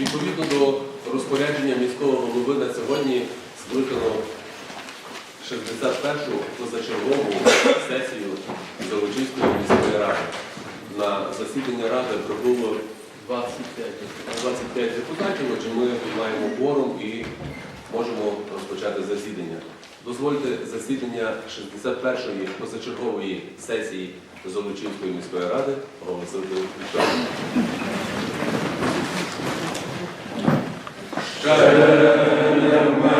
Відповідно до розпорядження міського голови на сьогодні скликано 61-шу позачергову сесію Золочівської міської ради. На засідання ради прибуло 25. 25 депутатів, отже ми маємо форум і можемо розпочати засідання. Дозвольте засідання 61-ї позачергової сесії Золочівської міської ради оголосити فلا يوم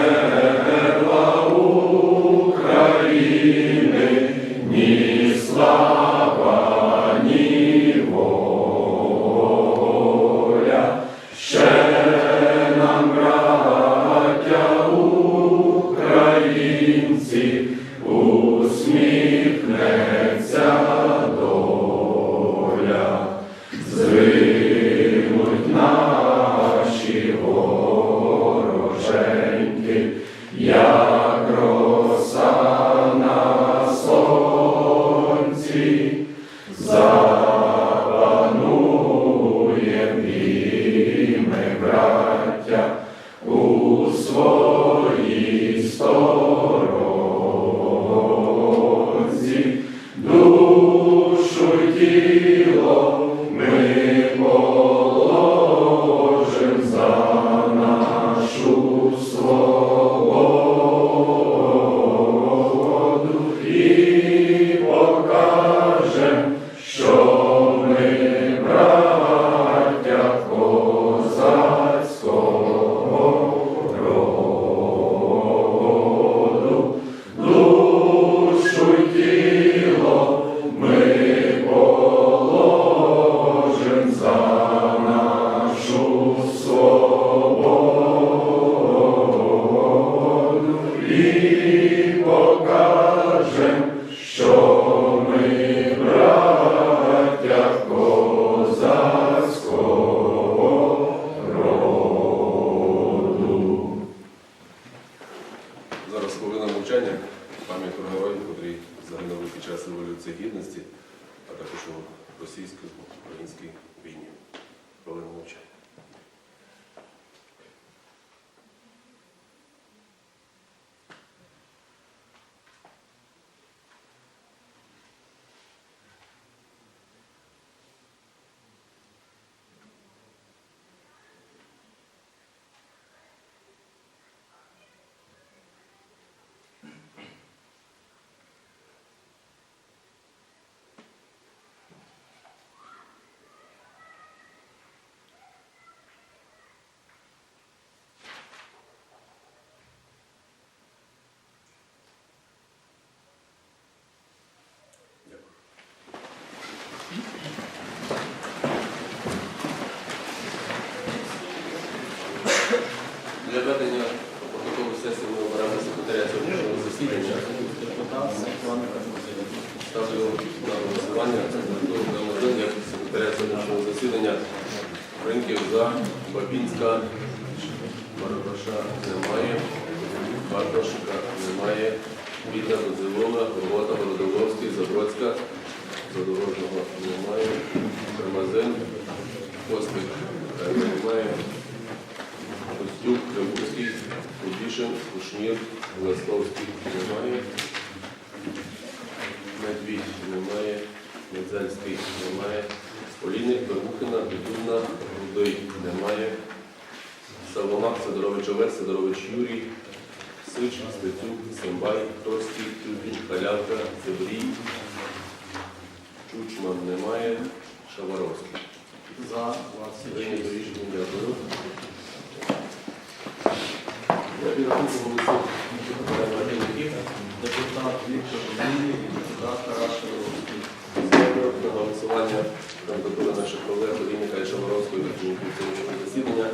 Гідності, а також у російсько-українській війні. Хвилина мовчання. Для ведення протоколу сесії ми обираємо секретаря сьогоднішнього засідання. Депутат Світлана Карпузина. Ставлю на голосування кандидатуру номер один як секретаря сьогоднішнього засідання. Ринків за Бабінська, Барабаша немає, Бартошика немає, Відна Гудзилова, Горвата, Володоловський, Забродська, Задорожного немає, Кармазин, Костик е, немає, Костюк, Кривуцький, Кудішин, Кушнір, Ластовський немає. Медвідь немає, Медзельський немає, Олійник, Бербухина, Бідурна, Рудий немає, Савомак, Сидорович Олег, Сидорович Юрій, Сич, Стецюк, Сембай, Торський, Тюбін, Халявка, Цебрій, Чучман немає, Шаваровський. За Прийнято 26. рішення, дякую. Депутат Віктор Лілій, депутат Тарас. На голосування кандидатури наших колег Олійника і відповідних засідання.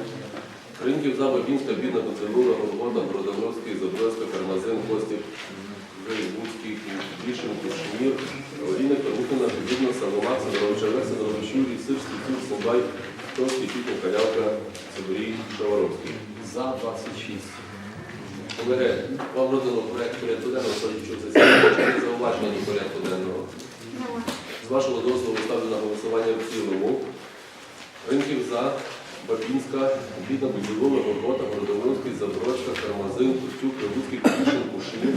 Ринків за Бабінська, Бідна, Коцелура, Голгота, Бродовський, Забродська, Кармазин, Костів, Грибуцький, Кушнір, Кушнір, Олійник, Пермухина, Бідна, Саломак, Сидорович Олег, Сидорович Юрій, Сиш, Стецюк, Симбай, Товський, Пітня, Калявка, Соборій, Шаваровський. За 26. Колеги, вам роздано проект порядку денного сьогоднішнього засідання. Зауваження до порядку денного? З вашого дозволу ставлю на голосування в цілому. Ринків за Бабінська, Бідна, Буділова, Горгота, Городовинський, Забродська, Кармазин, Костюк, Кривуцький, Кулішин, Кушнір,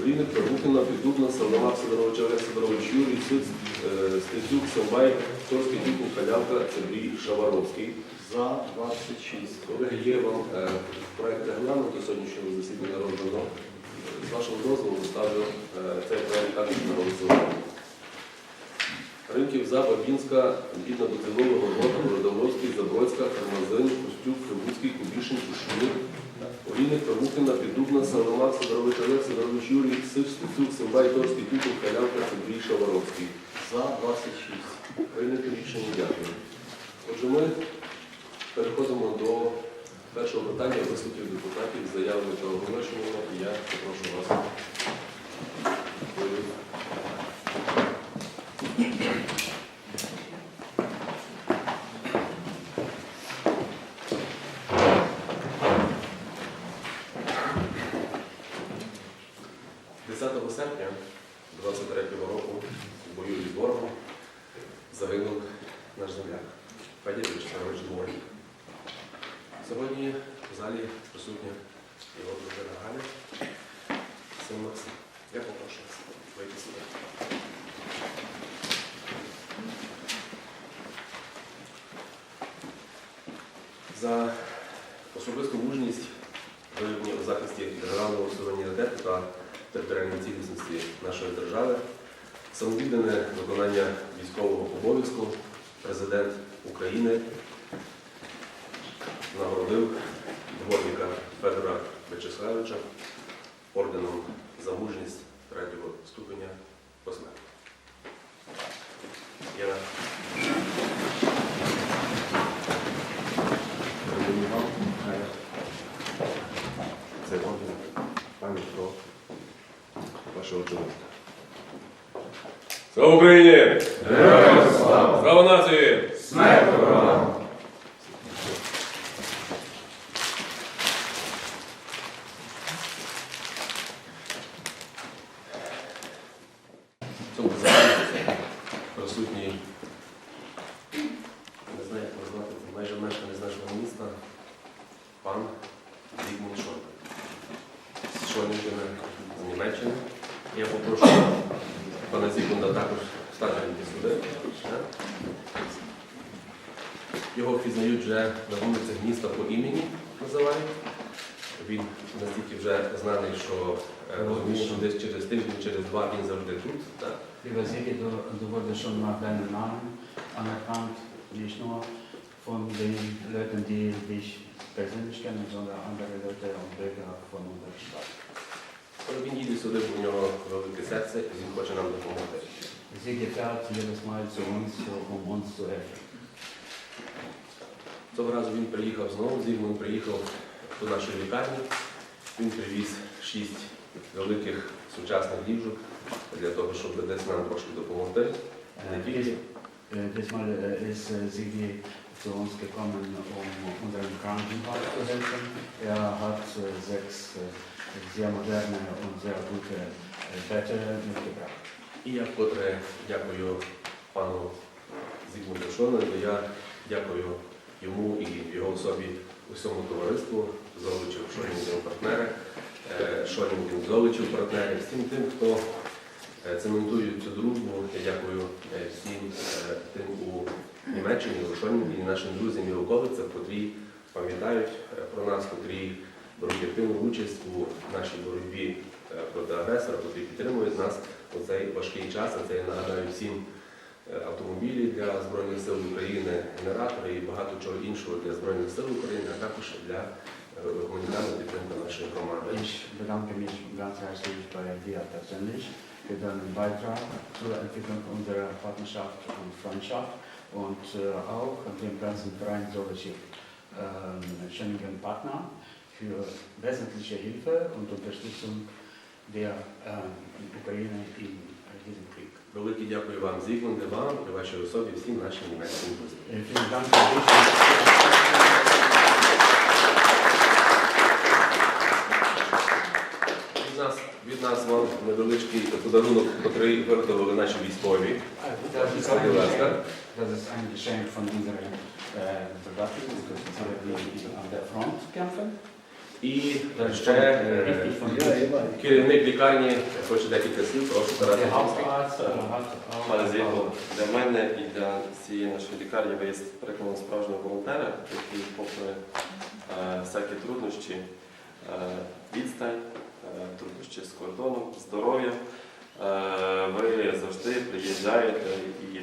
Олійник, Пермухіна, Піддубна, Савлама, Сидорович, Олег Сидорович, Юрій, Сиц, е, Стецюк, Самбай, Торський, Тюкін, Халявка, Цебрій, Шаваровський. За 26. Колеги, є вам е, проект регламенту сьогоднішнього засідання роздано. З вашого дозволу ставлю е, цей проект також на голосування. Ринків за Бабінська, Бідна Бутилова, Горгота, Городовський, Забродська, Кармазин, Костюк, Кривуцький, Кубішин, Кушнір, Олійник, Пермухіна, Піддубна, Саламак, Сидорович, Олег, Сидорович, Юрій, Сич, Стецюк, Симбай, Торський, Тюкін, Халявка, Цебрій, Шаваровський. За 26. Прийняти рішення, дякую. Отже, ми переходимо до першого питання виступів депутатів з заявами та оголошеннями. І я попрошу вас. Юрій. «10 серпня 23 року в бою від ворогу загинув наш земляк Федір Вячеславович. Сьогодні в залі присутня його дружина Галя, син Максим. Я попрошу вас вийти сюди. За особисту мужність, виявлені у захисті державного суверенітету та територіальної цілісності нашої держави, самовіддане виконання військового обов'язку президент України нагородив дворника Федора Вячеславовича орденом за мужність третього ступеня посмертно. Я е, цей орден пам'ять про вашого чоловіка. Слава Україні! Слава нації! В цьому залі присутній, не знаю, як назвати, це майже мешканець нашого міста, пан Зігмунд Шон. Шонінкина з Німеччини. Я попрошу пана Зігмунда також стати сюди. Його впізнають вже на вулицях міста по імені називають. Він настільки вже знаний, що е, розуміє, що десь через тиждень, через два він завжди тут. Так. Anerkannt, nicht nur von den Leuten, die dich persönlich kennen, sondern andere Leute und Bürger von unserer Stadt. Але він їде сюди, бо у нього велике серце, і він хоче нам допомогти. Цього разу він приїхав знову, Зігмунд приїхав до нашої лікарні. Він привіз шість великих сучасних ліжок для того, щоб десь нам трошки допомогти. Zu uns gekommen, um unserem Krankenhaus zu helfen. Er hat sechs sehr moderne und sehr gute Betten mitgebracht. І я вкотре дякую пану Зігмунду Шону, я дякую йому і його особі усьому товариству, Золочів Шонінків партнери, е, Шонінків Золочів партнери, всім тим, хто е, цементують цю дружбу. Я дякую е, всім е, тим у Німеччині, у Шонінгі, нашим друзям і околицях, котрі пам'ятають е, про нас, котрі беруть активну участь у нашій боротьбі е, проти агресора, котрі підтримують нас у цей важкий час. Це я нагадаю всім е, автомобілі для Збройних сил України, генератори і багато чого іншого для Збройних сил України, а також для е, гуманітарної підтримки нашої громади. Für deinen Beitrag zur Entwicklung unserer Partnerschaft und Freundschaft und äh, auch dem ganzen Verein Soloschiv ähm, Schöningen Partner für wesentliche Hilfe und Unterstützung der äh, Ukraine in äh, diesem Krieg. Велике дякую вам, Зігмунде, вам і вашій особі, всім нашим німецьким друзям. Äh. Від нас, від нас вам невеличкий подарунок, який виготовили наші військові. Будь ласка. Das ist ein Geschenk von unseren äh, Soldaten, die an der Front kämpfen. І ще von Керівник лікарні хоче декілька слів, прошу hat Пане для мене і для всієї нашої лікарні ви є прикладом справжнього волонтера, який попри е, всякі труднощі, е, відстань, е, труднощі з кордоном, здоров'я, е, ви завжди приїжджаєте і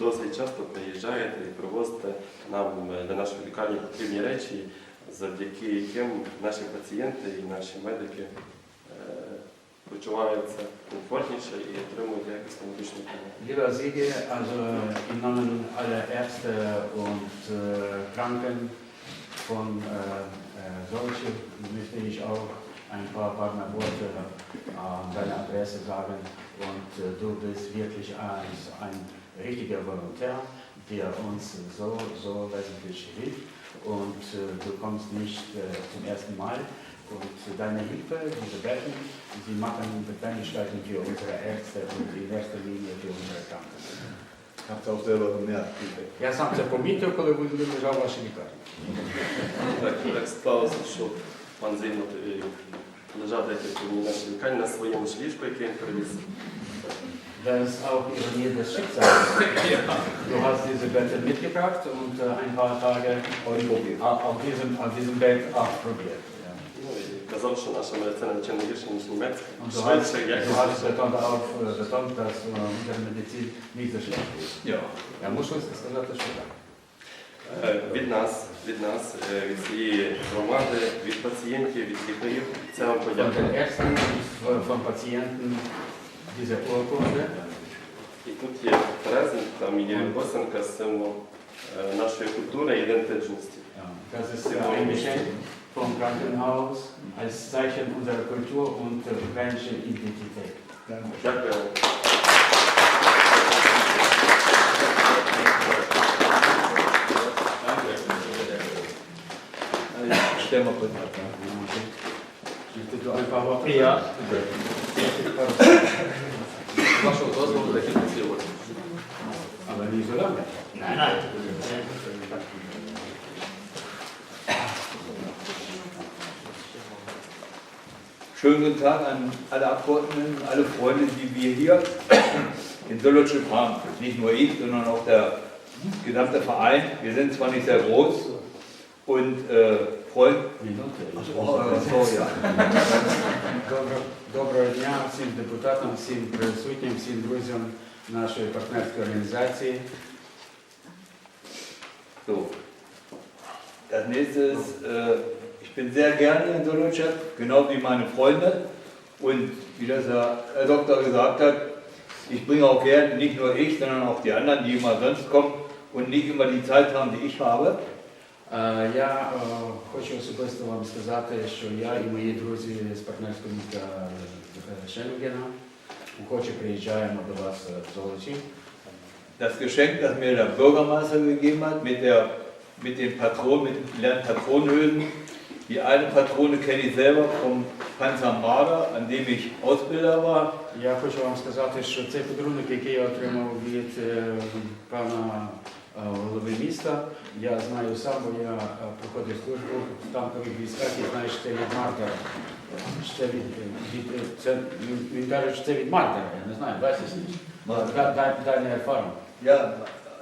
досить часто приїжджаєте і привозите нам е, для нашої лікарні потрібні речі, завдяки яким наші пацієнти і наші медики е, почуваються комфортніше і отримують якісну медичну допомогу. Lieber Sigi, also im Namen aller Ärzte und äh, Kranken von äh, äh, Solche möchte ich auch ein paar Partnerworte an deine Adresse sagen. Und äh, du bist wirklich ein, ein richtiger Volontär, der uns so, so wesentlich hilft. Und äh, du kommst nicht äh, zum ersten Mal. Und deine Hilfe, diese Betten, sie machen Bequemlichkeiten für unsere Ärzte und in erster Linie für unsere Kranken. Ich habe es auch selber gemerkt. Я сам це помітив, коли лежав в вашій лікарні. Так, так склалося, що пан е, лежав декілька днів в нашій лікарні на своєму ж ліжку, яке він привіз. Das ist auch Ironie des Schicksals. Du hast diese Betten mitgebracht und äh, ein paar Tage Ausprobiert. au- auf diesem, auf diesem Bett ausprobiert. Ja. Ну, і казав, що наша медицина нічим не гірша, ніж німецька. Und du hast, Швидше, du якісно. hast betont, auch äh, betont, dass äh, unsere Medizin nicht so schlecht ist. Ja. Я мушу сказати, що так. Е, Від нас, від нас, е, від всієї громади, від пацієнтів, від лікарів. Це вам Von подяка. den Ärzten, von von Patienten diese Urkunde. І тут є презент, там є писанка з символом е, нашої культури і ідентичності. Ja, das ist äh, ein Geschenk vom Krankenhaus als Zeichen unserer Kultur und äh, ukrainischer Identität. Danke. Дякую. Also, stell mal kurz ab. Möchtest du ein paar Worte Ja. Schönen guten Tag an alle Abgeordneten, alle Freunde, die wir hier in Solotschip haben. Nicht nur ich, sondern auch der gesamte Verein. Wir sind zwar nicht sehr groß und äh, freuen Минути. Oh, sorry, ja. Добро- Доброго дня всім депутатам, всім присутнім, всім друзям нашої партнерської організації. So. Das nächste ist, äh, ich bin sehr gerne in Solotschep, genau wie meine Freunde. Und wie das der Herr Doktor gesagt hat, ich bringe auch gerne, nicht nur ich, sondern auch die anderen, die immer sonst kommen und nicht immer die Zeit haben, die ich habe. Е, Я е, хочу особисто вам сказати, що я і мої друзі з партнерського міста е, Шенгена охоче приїжджаємо до вас е, в Золочі. Das Geschenk, das mir der Bürgermeister gegeben hat, mit, der, mit den Patronen, mit den leeren Patronenhülsen. Die eine Patrone kenne ich selber vom Panzer Marder, an dem ich Ausbilder war. Я хочу вам сказати, що цей подарунок, який я отримав від пана голови міста, я знаю сам, бо я проходив службу в танкових військах і знаю, що це від Мартера. Що Це від, від це, він, каже, що це від Мартера, я не знаю, бачиш? Да- да- Дальня ерфарм. Ja,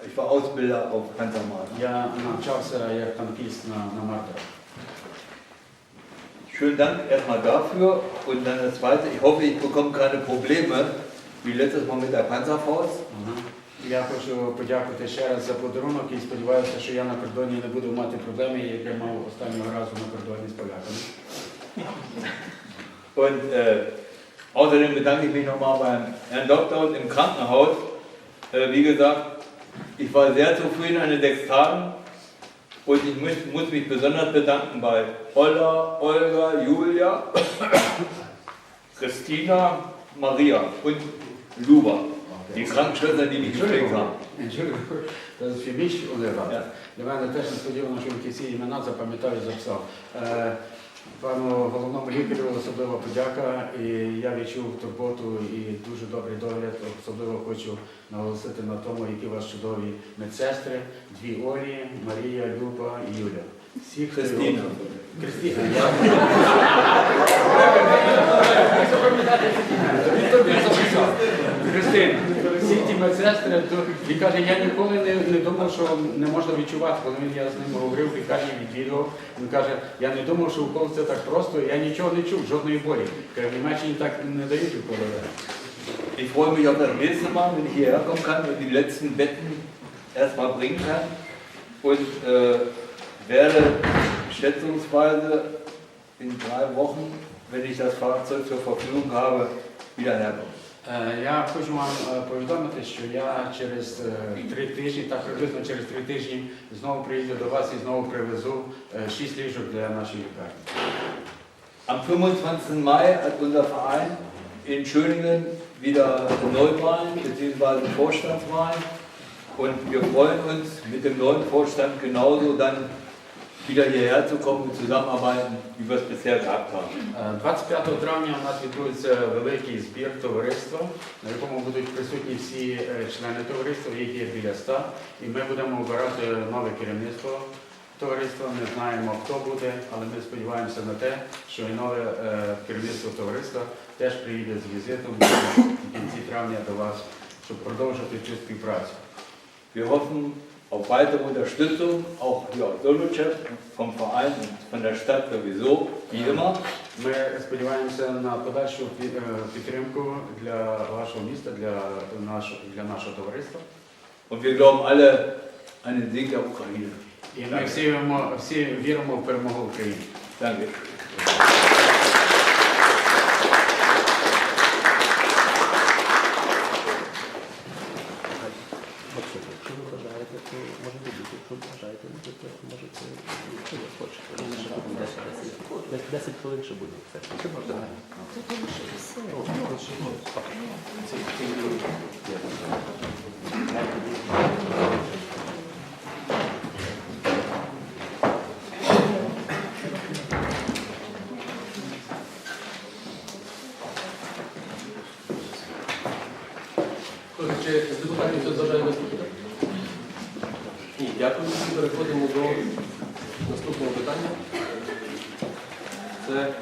ich war Ausbilder auf Panzer Marder. Я навчався як танкіст на, на Мартера. Schönen Dank erstmal dafür. Und dann das Zweite, ich hoffe, ich bekomme keine Probleme, wie letztes Mal mit der Panzerfaust. Ага. Я хочу подякувати ще раз за подарунок і сподіваюся, що я на кордоні не буду мати проблеми, як я мав останнього разу на кордоні з поляками. Und äh, außerdem bedanke ich mich nochmal beim Herrn Doktor und im Krankenhaus. Äh, wie gesagt, ich war sehr zufrieden an den sechs Tagen. Und ich muss, muss mich besonders bedanken bei Olla, Olga, Julia, Christina, Maria und Luba, die Krankenschwestern, die mich gepflegt haben. Entschuldigung, das ist für mich unerwartet. Ja. Для мене теж несподівано, що ви ті всі імена запам'ятав і записав. Е, Пану головному лікарю особлива подяка. І я відчув турботу і дуже добрий догляд. Особливо хочу наголосити на тому, які у вас чудові медсестри, дві Олі, Марія, Люба і Юля. Всі, хто його- Христина. Кристина. Христина, всі ті медсестри, то він каже, я ніколи не, не думав, що не можна відчувати. Коли він я з ним говорив, в лікарні відвідував, він каже, я не думав, що укол це так просто, я нічого не чув, жодної болі. Каже, в Німеччині так не дають уколи. Ich freue mich auf das nächste Mal, wenn ich hierher kommen kann und die letzten Betten erstmal bringen kann. Und äh, werde schätzungsweise in drei Wochen, wenn ich das Fahrzeug zur Verfügung habe, wieder herkommen. Е, Я хочу вам е, повідомити, що я через е, три тижні, так приблизно через три тижні, знову приїду до вас і знову привезу е, шість ліжок для нашої лікарні. Am 25. Mai hat unser Verein in Schöningen wieder Neuwahlen bzw. Vorstandswahlen. Und wir freuen uns, mit dem neuen Vorstand genauso dann wieder hierher zu kommen und zusammenarbeiten, wie wir es bisher gehabt haben. Е, 25 травня у нас відбудеться великий збір товариства, на якому будуть присутні всі е, члени товариства, їх є біля 100, і ми будемо обирати нове керівництво товариства. Не знаємо, хто буде, але ми сподіваємося на те, що і нове е, керівництво товариства теж приїде з візитом в кінці травня до вас, щоб продовжити цю співпрацю. Wir hoffen auf weitere Unterstützung, auch hier aus Dolmetschew, vom Verein und von der Stadt sowieso, wie immer. Ми сподіваємося на подальшу пі- е, підтримку для вашого міста, для нашого для нашого товариства. Und wir glauben alle an den Sieg der Ukraine. І ми всі віримо, всі віримо в перемогу України. Danke. Якщо ви бажаєте, то може бути. Якщо бажаєте, то це можете, якщо ви хочете. Десь 10 хвилин ще буде. Це. Чи бажаєте? Чи з депутатів хтось бажає виступити? Ні, дякую. Переходимо до наступного питання. Це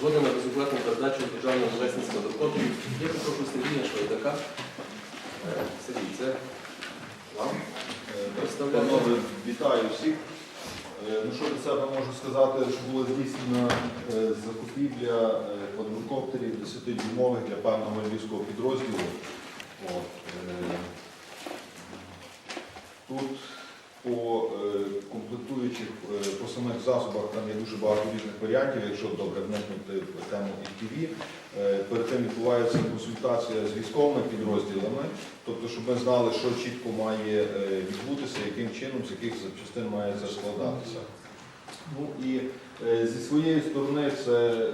згода на безоплатну передачу державного власництва доходу. Я попрошу Сергія Швайдака. Сергій, це вам представляю. Панове, вітаю всіх. Е, Ну що від себе можу сказати, що була здійснена е, закупівля е, квадрокоптерів 10-дюймових для певного львівського підрозділу. От, е, Тут по е, комплектуючих, е, по самих засобах там є дуже багато різних варіантів, якщо добре вникнути в тему. Е, Перед тим відбувається консультація з військовими підрозділами, тобто, щоб ми знали, що чітко має відбутися, яким чином, з яких запчастин має це складатися. Ну і зі своєї сторони це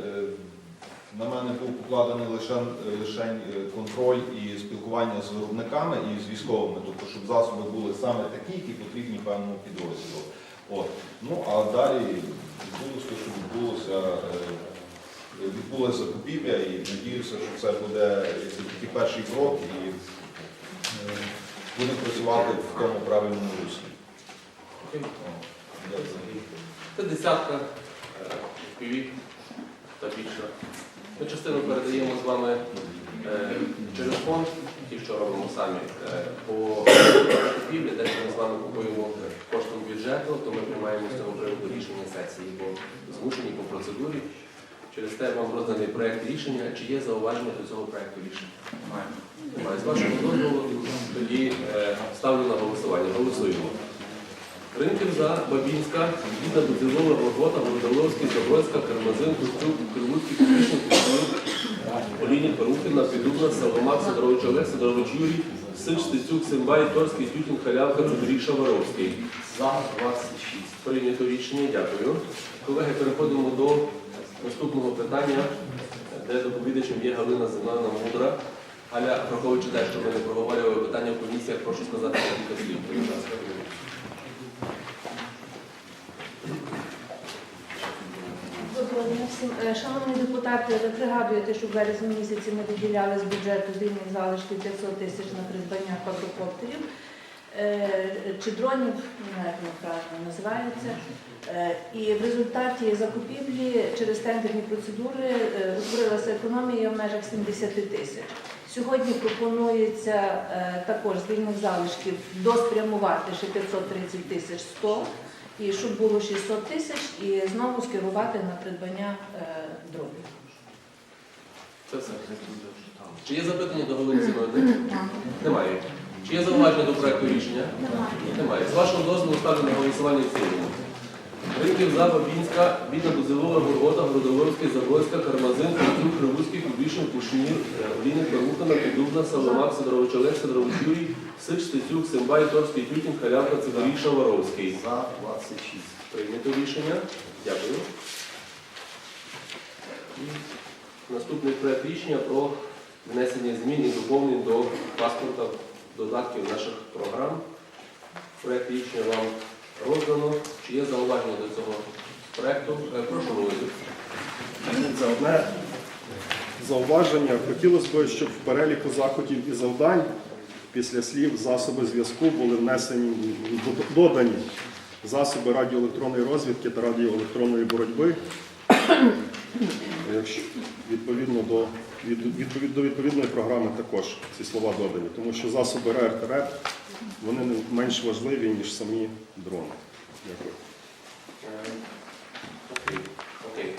на мене був покладений лише, лише е, контроль і спілкування з виробниками і з військовими, тобто, щоб засоби були саме такі, які потрібні певному підрозділу. От. Ну а далі відбулося, що відбулося. е, Відбулася закупівля і надіюся, що це буде тільки перший крок і е, будемо працювати в тому правильному руслі. Це десятка та більше. Ми частину передаємо з вами е, через фонд, ті, що робимо самі, е, по купівлі, де ми з вами купуємо коштом бюджету, то ми приймаємо з цього приводу рішення сесії, бо змушені по процедурі. Через те вам розданий проєкт рішення. Чи є зауваження до цього проєкту рішення? Немає. З вашого дозволу тоді е, ставлю на голосування. Голосуємо. Ринків за Бабінська, Діда Будзилова, Глогода, Володоловський, Забродська, Кармазин, Костюк, Кривуцький, Костюк, Оліні, Перухина, Підубна, Саломак, Сидорович Олег, Сидорович Юрій, Сич, Стецюк, Симбай, Торський, Тютін, Халявка, Цибрій, Шаваровський. За 26. Прийнято рішення, дякую. Колеги, переходимо до наступного питання, де доповідачем є Галина Зелена Мудра. Аля, враховуючи те, що ми не проговорювали питання в комісіях, прошу сказати кілька слів. Будь ласка. Доброго дня всім. Е, Шановні депутати, ви пригадуєте, що в березні місяці ми виділяли з бюджету вільних залишків 500 тисяч на придбання квадрокоптерів е, чи дронів, не як вони правильно називаються. Е, І в результаті закупівлі через тендерні процедури е, утворилася економія в межах 70 тисяч. Сьогодні пропонується е, також з вільних залишків доспрямувати ще 530 тисяч 100 і щоб було 600 тисяч, і знову скерувати на придбання е, дронів. Це все. Чи є запитання до голови національної? Немає. Чи є зауваження до проекту рішення? Немає. З вашого дозволу ставлю на голосування в цілому. Ринків Заба, Бінська, Бідна Дозилова, Горгота, Городоворський, Забродська, Кармазин, Кутюк, Кривуцький, Кубішин, Кушнір, Олійник, Пермухана, Піддубна, Савломак, Сидорович Олег, Сидорович Юрій, Сич, Стецюк, Симбай, Торський, Тютін, Халявка, Цибарій, Шаваровський. За 26. Прийнято рішення. Дякую. Наступний проект рішення про внесення змін і доповнень до паспорта додатків наших програм. Проект рішення вам роздано. Чи є зауваження до цього проекту? Е, Прошу Володю. За одне зауваження хотілося б, щоб в переліку заходів і завдань після слів засоби зв'язку були внесені додані засоби радіоелектронної розвідки та радіоелектронної боротьби. Якщо відповідно до, від, відповід- до відповідної програми також ці слова додані, тому що засоби РЕР вони не менш важливі, ніж самі дрони. Дякую. Е, Окей.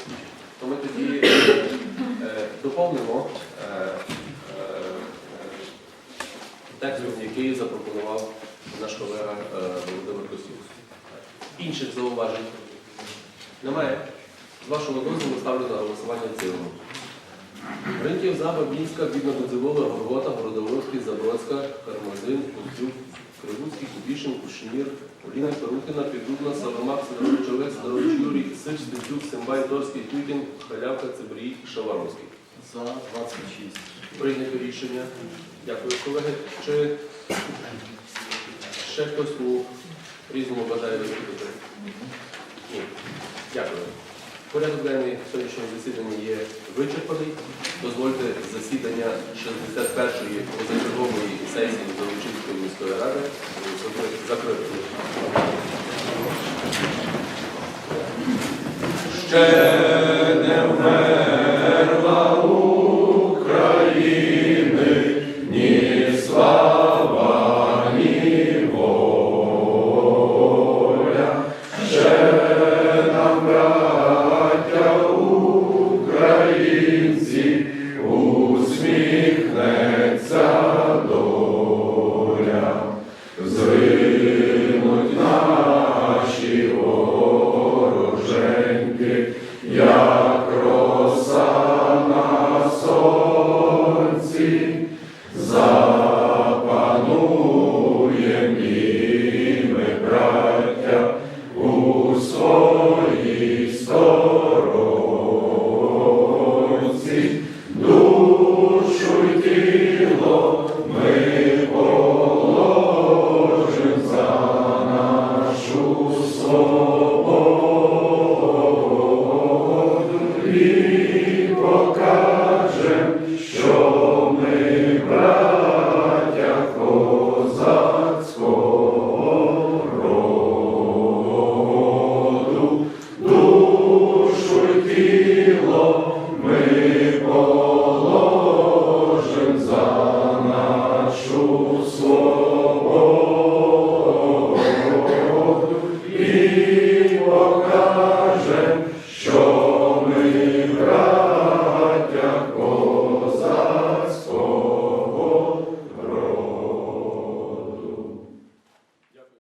То ми тоді е, доповнимо е, е, який запропонував наш колега е, Володимир Косюк. Інших зауважень немає. З вашого дозволу ставлю на голосування цілому. Ринків Заба, Бінська, Бідна Додзивова, Горгота, Городоворський, Забродська, Кармазин, Кузюк, Кривуцький, Кубішин, Кушнір, Оліна Перухина, Піддубна, Савромак, Сидорович Олег, Сидорович Юрій, Сич, Стецюк, Симбай, Торський, Тютін, Халявка, Цибрій, Шаваровський. За 26. Прийнято рішення. Дякую, колеги. Чи ще хтось у різному бажає виступити? Ні. Дякую. Порядок денний сьогоднішнього засідання є вичерпаний. Дозвольте засідання 61-ї позачергової сесії Заручинської міської ради закрити. у